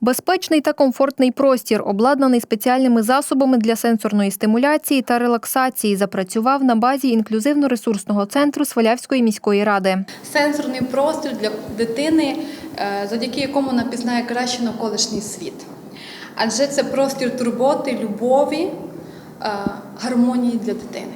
Безпечний та комфортний простір, обладнаний спеціальними засобами для сенсорної стимуляції та релаксації, запрацював на базі інклюзивно-ресурсного центру Свалявської міської ради. сенсорний простір для дитини, е, завдяки якому вона пізнає краще навколишній світ. Адже це простір турботи, любові, е, гармонії для дитини.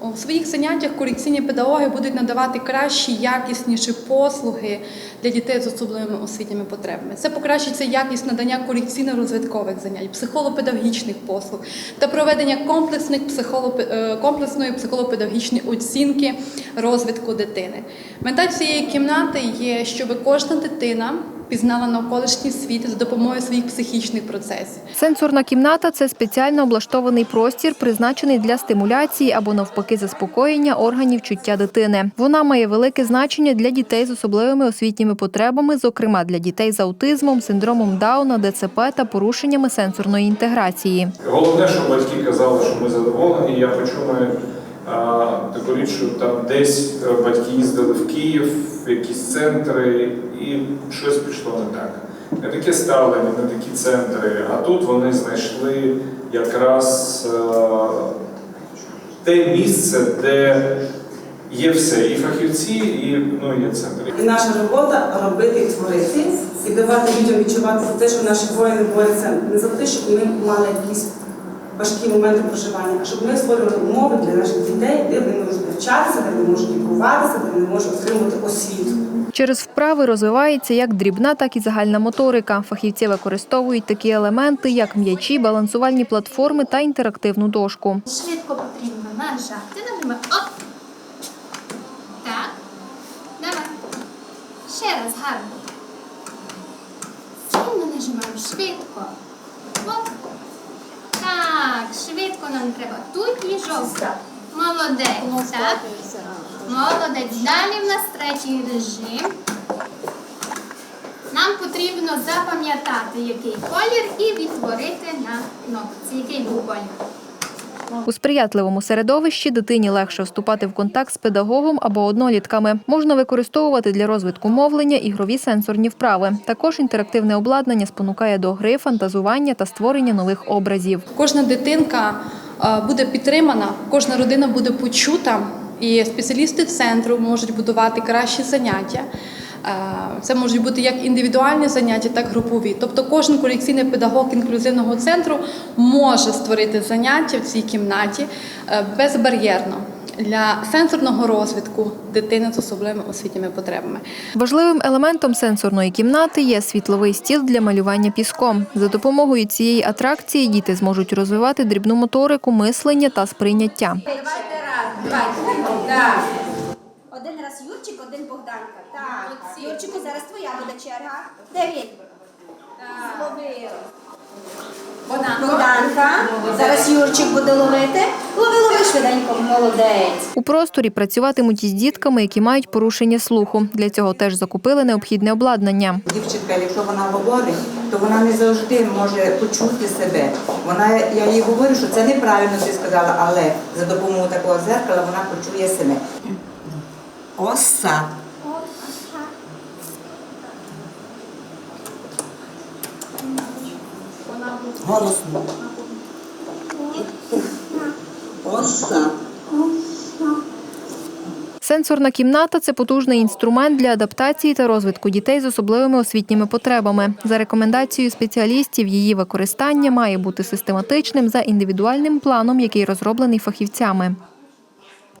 У своїх заняттях корекційні педагоги будуть надавати кращі, якісніші послуги для дітей з особливими освітніми потребами. Це покращиться якість надання корекційно-розвиткових занять, психолопедагогічних послуг та проведення комплексних психолопе- е, комплексної психолопедагогічної оцінки розвитку дитини. Мета цієї кімнати є, щоб кожна дитина пізнала навколишній світ за допомогою своїх психічних процесів. Сенсорна кімната це спеціально облаштований простір, призначений для стимуляції або навпаки заспокоєння органів чуття дитини. Вона має велике значення для дітей з особливими освітніми потребами, зокрема для дітей з аутизмом, синдромом Дауна, ДЦП та порушеннями сенсорної інтеграції. Головне, що батьки казали, що ми задоволені. Я почув а, таку що там десь е, батьки їздили в Київ, в якісь центри, і щось пішло не так. Не таке ставлення, не такі центри. А тут вони знайшли якраз е, те місце, де є все, і фахівці, і ну, є центри. І наша робота робити і творити і давати людям відчувати за те, що наші воїни борються не за те, щоб ми мали якісь важкі моменти проживання, а щоб ми створювали умови для наших дітей, де вони можуть навчатися, де вони можуть лікуватися, де вони можуть отримувати освіту. Через вправи розвивається як дрібна, так і загальна моторика. Фахівці використовують такі елементи, як м'ячі, балансувальні платформи та інтерактивну дошку. Швидко потрібно нажати. Нажимай. Оп. Так. Давай. Ще раз гарно. Сильно нажимаємо. Швидко. Оп. Швидко нам треба. Тут є жовта. Молодець. Так. Молодець. Далі в нас третій режим. Нам потрібно запам'ятати, який колір, і відтворити на кнопці, який був колір. У сприятливому середовищі дитині легше вступати в контакт з педагогом або однолітками. Можна використовувати для розвитку мовлення ігрові сенсорні вправи. Також інтерактивне обладнання спонукає до гри, фантазування та створення нових образів. Кожна дитинка е, буде підтримана, кожна родина буде почута, і спеціалісти центру можуть будувати кращі заняття. Е, Це можуть бути як індивідуальні заняття, так і групові. Тобто кожен корекційний педагог інклюзивного центру може створити заняття в цій кімнаті е, безбар'єрно для сенсорного розвитку дитини з особливими освітніми потребами. Важливим елементом сенсорної кімнати є світловий стіл для малювання піском. За допомогою цієї атракції діти зможуть розвивати дрібну моторику, мислення та сприйняття. Давайте раз, давайте. Так. Один раз Юрчик, один Богданка. Так. Юрчику, зараз твоя буде черга. Де він? Зловив. Богданка. Зараз Юрчик буде ловити. Лови, лови швиденько, молодець. У просторі працюватимуть із дітками, які мають порушення слуху. Для цього теж закупили необхідне обладнання. Дівчинка, якщо вона говорить, то вона не завжди може почути себе. Вона, я їй говорю, що це неправильно ти сказала, але за допомогою такого зеркала вона почує себе. Оса. Голосно. Оса. Сенсорна кімната це потужний інструмент для адаптації та розвитку дітей з особливими освітніми потребами. За рекомендацією спеціалістів, її використання має бути систематичним за індивідуальним планом, який розроблений фахівцями.